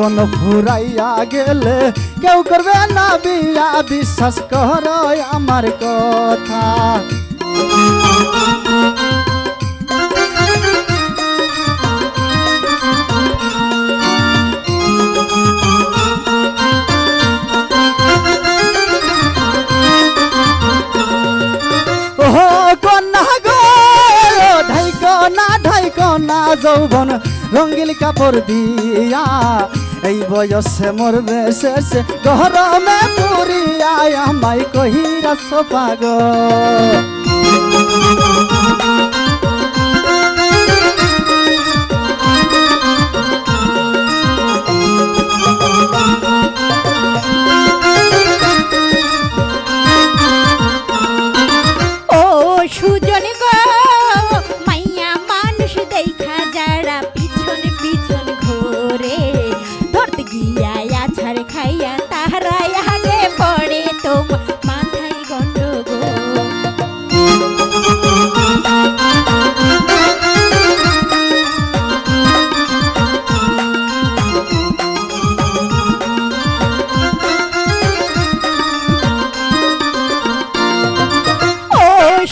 জীবন ফুরাইয়া গেলে কেউ করবে না বিয়া, বিশ্বাস কর আমার কথা। যৌবন রঙ্গিল কাপড় দিয়া। এই বয়সে মরবে শেষে। গরমে পুরিয়া আমায় কহিরা সোপাগ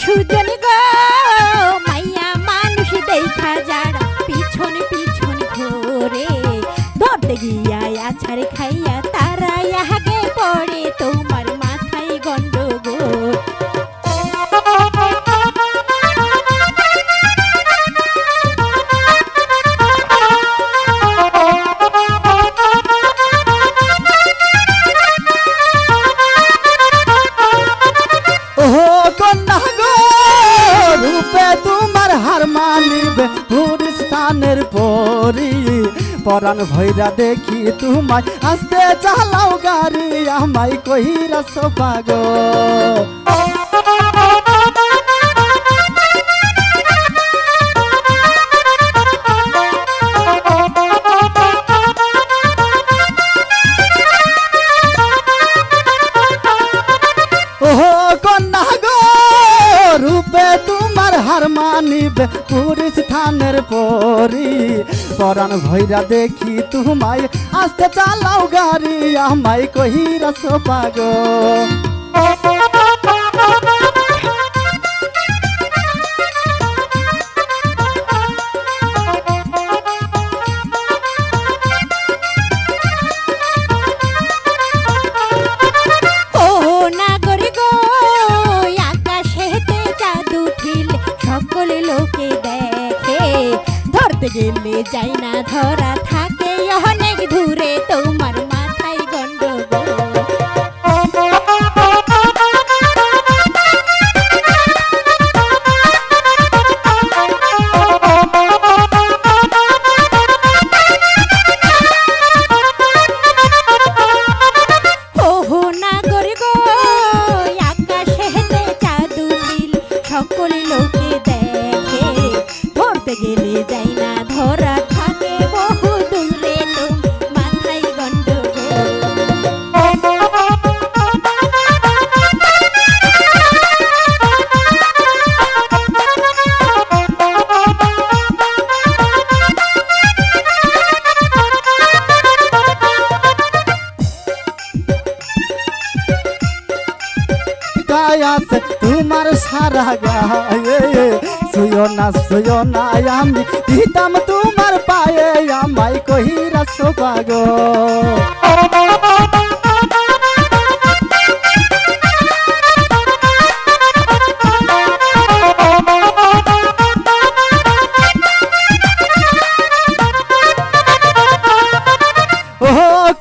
সুজন গো, মাইয়া মানুষ দেখা যারা, পিছন পিছন ঘোরে। ধরতে গিয়া আছাড় খাইয়া তারা আগে পড়ে, তোমার পরাণ ভৈরা দেখি তোমায়। আসতে চালাও গাড়ি আমায় কহিরা সোপাগ মানিবে পুরি স্থানের পরি। পরাণ ভৈরা দেখি তুমায় আসতে চালাও গাড়ি আমায় কহিরা সোপাগ গেলে যাই না ধরা থাকে অনেক দূরে। তোমার গায়াস তোমার সারা গায়ে। সুয় না সুয় না আমি, দিতাম তোমার পায়ে, আমায় কহিরা সোপাগ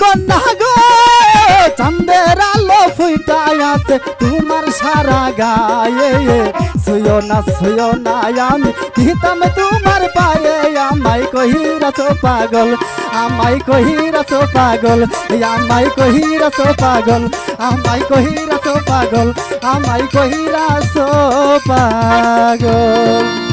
কন্যা গো চন্দের আলো ফুটায় আছে সারা গায়ে সুয় না সুয় না আমি। দিতাম তোমার পায়ে, আমায় কহিরা তো পাগল, আমায় কহিরা তো পাগল আমায় কহিরা তো পাগল, আমায় কহিরা তো পাগল, আমায় কহিরা তো পাগল।